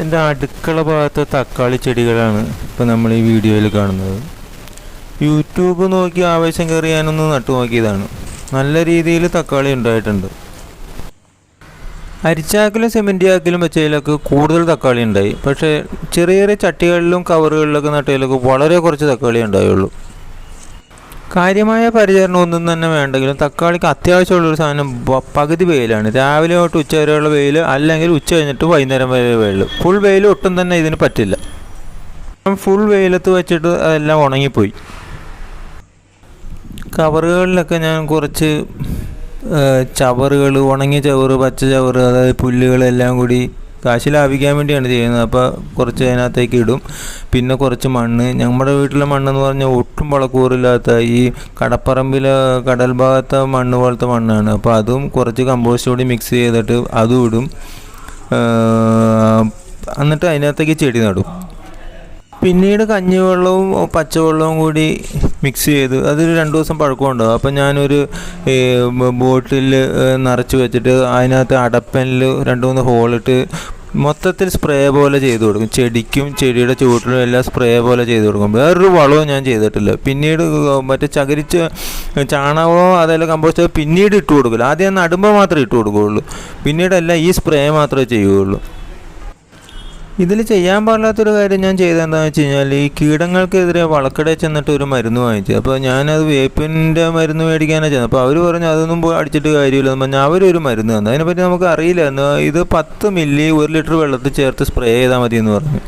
എന്റെ അടുക്കള ഭാഗത്ത് തക്കാളി ചെടികളാണ് ഇപ്പോൾ നമ്മൾ ഈ വീഡിയോയിൽ കാണുന്നത്. യൂട്യൂബ് നോക്കി ആവേശം കയറി ഞാനൊന്ന് നട്ടു നോക്കിയതാണ്. നല്ല രീതിയിൽ തക്കാളി ഉണ്ടായിട്ടുണ്ട്. അരിച്ചാക്കിലും സിമെന്റ് ചാക്കിലും വെച്ചതിലൊക്കെ കൂടുതൽ തക്കാളി ഉണ്ടായി. പക്ഷേ ചെറിയ ചെറിയ ചട്ടികളിലും കവറുകളിലൊക്കെ നട്ടതിലൊക്കെ വളരെ കുറച്ച് തക്കാളി ഉണ്ടായുള്ളൂ. കാര്യമായ പരിചരണം ഒന്നും തന്നെ വേണ്ടെങ്കിലും തക്കാളിക്ക് അത്യാവശ്യമുള്ളൊരു സാധനം പകുതി വെയിലാണ്. രാവിലെ തൊട്ട് ഉച്ച വരെയുള്ള വെയിൽ അല്ലെങ്കിൽ ഉച്ച കഴിഞ്ഞിട്ട് വൈകുന്നേരം വരെ വെയിൽ ഫുൾ വെയിൽ ഒട്ടും തന്നെ ഇതിന് പറ്റില്ല. ഫുൾ വെയിലത്ത് വെച്ചിട്ട് അതെല്ലാം ഉണങ്ങിപ്പോയി. കവറുകളിലൊക്കെ ഞാൻ കുറച്ച് ചവറുകൾ ഉണങ്ങിയ ചവറ് പച്ച ചവറ് അതായത് പുല്ലുകളെല്ലാം കൂടി കാശ് ലാഭിക്കാൻ വേണ്ടിയാണ് ചെയ്യുന്നത്. അപ്പോൾ കുറച്ച് അതിനകത്തേക്ക് ഇടും. പിന്നെ കുറച്ച് മണ്ണ്. നമ്മുടെ വീട്ടിലെ മണ്ണെന്ന് പറഞ്ഞാൽ ഒട്ടും വളക്കൂറില്ലാത്ത ഈ കടപ്പറമ്പിലെ കടൽ ഭാഗത്തെ മണ്ണ് പോലത്തെ മണ്ണാണ്. അപ്പോൾ അതും കുറച്ച് കമ്പോസ്റ്റ് കൂടി മിക്സ് ചെയ്തിട്ട് അതും ഇടും. എന്നിട്ട് അതിനകത്തേക്ക് ചെടി നടും. പിന്നീട് കഞ്ഞിവെള്ളവും പച്ചവെള്ളവും കൂടി മിക്സ് ചെയ്ത് അതൊരു രണ്ട് ദിവസം പഴക്കമുണ്ടാവും. അപ്പം ഞാനൊരു ബോട്ടിൽ നിറച്ച് വെച്ചിട്ട് അതിനകത്ത് അടപ്പനിൽ രണ്ട് മൂന്ന് ഹോളിട്ട് മൊത്തത്തിൽ സ്പ്രേ പോലെ ചെയ്തു കൊടുക്കും. ചെടിക്കും ചെടിയുടെ ചുവട്ടിലും എല്ലാം സ്പ്രേ പോലെ ചെയ്തു കൊടുക്കും. വേറൊരു വളവും ഞാൻ ചെയ്തിട്ടില്ല. പിന്നീട് മറ്റേ ചകരിച്ച് ചാണകമോ അതെല്ലാം കമ്പോസ്റ്റ് പിന്നീട് ഇട്ട് കൊടുക്കില്ല. ആദ്യം നടുമ്പോൾ മാത്രമേ ഇട്ട് കൊടുക്കുകയുള്ളൂ. പിന്നീടെല്ലാം ഈ സ്പ്രേ മാത്രമേ ചെയ്യുകയുള്ളൂ. ഇതിൽ ചെയ്യാൻ പാടില്ലാത്തൊരു കാര്യം ഞാൻ ചെയ്തെന്താണെന്ന് വെച്ച് കഴിഞ്ഞാൽ ഈ കീടങ്ങൾക്കെതിരെ വളക്കടയിൽ ചെന്നിട്ട് ഒരു മരുന്ന് വാങ്ങിച്ചു അപ്പോൾ ഞാനത് വേപ്പിന്റെ മരുന്ന് മേടിക്കാനാണ് ചെന്നത്. അപ്പോൾ അവർ പറഞ്ഞു അതൊന്നും പോയി അടിച്ചിട്ട് കാര്യമില്ല എന്ന് പറഞ്ഞാൽ അവരൊരു മരുന്ന് തന്നു. അതിനെപ്പറ്റി നമുക്ക് അറിയില്ല. ഇത് പത്ത് മില്ലി ഒരു ലിറ്റർ വെള്ളത്തിൽ ചേർത്ത് സ്പ്രേ ചെയ്താൽ മതി എന്ന് പറഞ്ഞു.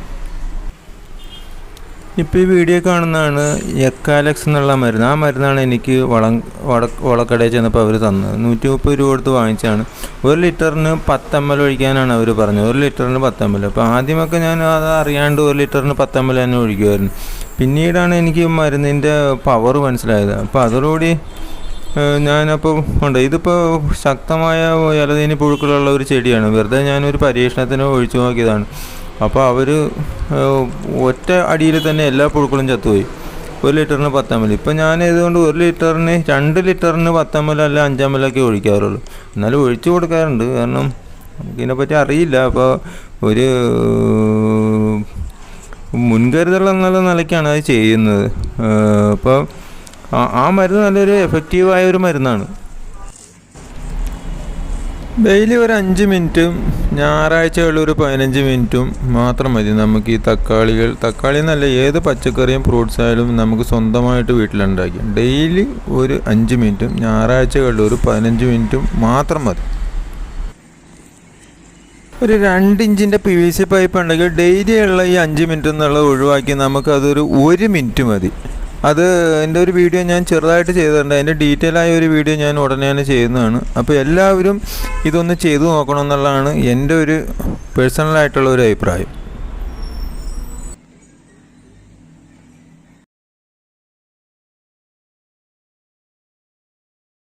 ഇപ്പോൾ ഈ വീഡിയോ കാണുന്നതാണ് എക്കാലക്സ് എന്നുള്ള മരുന്ന്. ആ മരുന്നാണ് എനിക്ക് വളം വട വളക്കടയിൽ ചെന്നപ്പോൾ അവർ തന്നത്. നൂറ്റി മുപ്പത് രൂപ കൊടുത്ത് വാങ്ങിച്ചാണ് ഒരു ലിറ്ററിന് പത്തമ്പൽ ഒഴിക്കാനാണ് അവർ പറഞ്ഞത്. ഒരു ലിറ്ററിന് പത്തമ്പൽ അപ്പോൾ ആദ്യമൊക്കെ ഞാൻ അത് അറിയാണ്ട് ഒരു ലിറ്ററിന് പത്തമ്പൽ തന്നെ ഒഴിക്കുമായിരുന്നു പിന്നീടാണ് എനിക്ക് മരുന്നിന്റെ പവർ മനസ്സിലായത്. അപ്പോൾ അതോടുകൂടി ഞാനപ്പോൾ ഉണ്ട്. ഇതിപ്പോൾ ശക്തമായ ഇലതീനി പുഴുക്കളുള്ള ഒരു ചെടിയാണ്. വെറുതെ ഞാനൊരു പരീക്ഷണത്തിന് ഒഴിച്ചു നോക്കിയതാണ്. അപ്പോൾ അവർ ഒറ്റ അടിയിൽ തന്നെ എല്ലാ പുഴുക്കളും ചത്തുപോയി. ഒരു ലിറ്ററിന് പത്തമ്മൽ. ഇപ്പം ഞാൻ ഇതുകൊണ്ട് ഒരു ലിറ്ററിന് രണ്ട് ലിറ്ററിന് പത്തമ്മൽ അല്ല അഞ്ചമ്മലൊക്കെ ഒഴിക്കാറുള്ളൂ. എന്നാലും ഒഴിച്ചു കൊടുക്കാറുണ്ട്. കാരണം നമുക്കിതിനെപ്പറ്റി അറിയില്ല. അപ്പോൾ ഒരു മുൻകരുതൽ എന്നുള്ള നിലയ്ക്കാണ് അത് ചെയ്യുന്നത്. അപ്പോൾ ആ- മരുന്ന് നല്ലൊരു എഫക്റ്റീവായ ഒരു മരുന്നാണ്. ഡെയിലി ഒരു അഞ്ച് മിനിറ്റും ഞായറാഴ്ചകളിൽ ഒരു പതിനഞ്ച് മിനിറ്റും മാത്രം മതി. നമുക്ക് ഈ തക്കാളികൾ തക്കാളി എന്നല്ല ഏത് പച്ചക്കറിയും ഫ്രൂട്ട്സ് ആയാലും നമുക്ക് സ്വന്തമായിട്ട് വീട്ടിലുണ്ടാക്കി. ഡെയിലി ഒരു അഞ്ച് മിനിറ്റും ഞായറാഴ്ചകളിൽ ഒരു പതിനഞ്ച് മിനിറ്റും മാത്രം മതി. ഒരു രണ്ട് ഇഞ്ചിന്റെ പി വി സി പൈപ്പ് ഉണ്ടെങ്കിൽ ഡെയിലി ഉള്ള ഈ അഞ്ച് മിനിറ്റ് എന്നുള്ളത് ഒഴിവാക്കി നമുക്കതൊരു ഒരു മിനിറ്റ് മതി. അത് എന്റെ ഒരു വീഡിയോ ഞാൻ ചെറുതായിട്ട് ചെയ്തിട്ടുണ്ട് അതിന്റെ ഡീറ്റെയിൽ ആയ ഒരു വീഡിയോ ഞാൻ ഉടനെ തന്നെ ചെയ്യുന്നതാണ്. അപ്പോൾ എല്ലാവരും ഇതൊന്ന് ചെയ്തു നോക്കണം എന്നുള്ളതാണ് എന്റെ ഒരു പേഴ്സണലായിട്ടുള്ള ഒരു അഭിപ്രായം.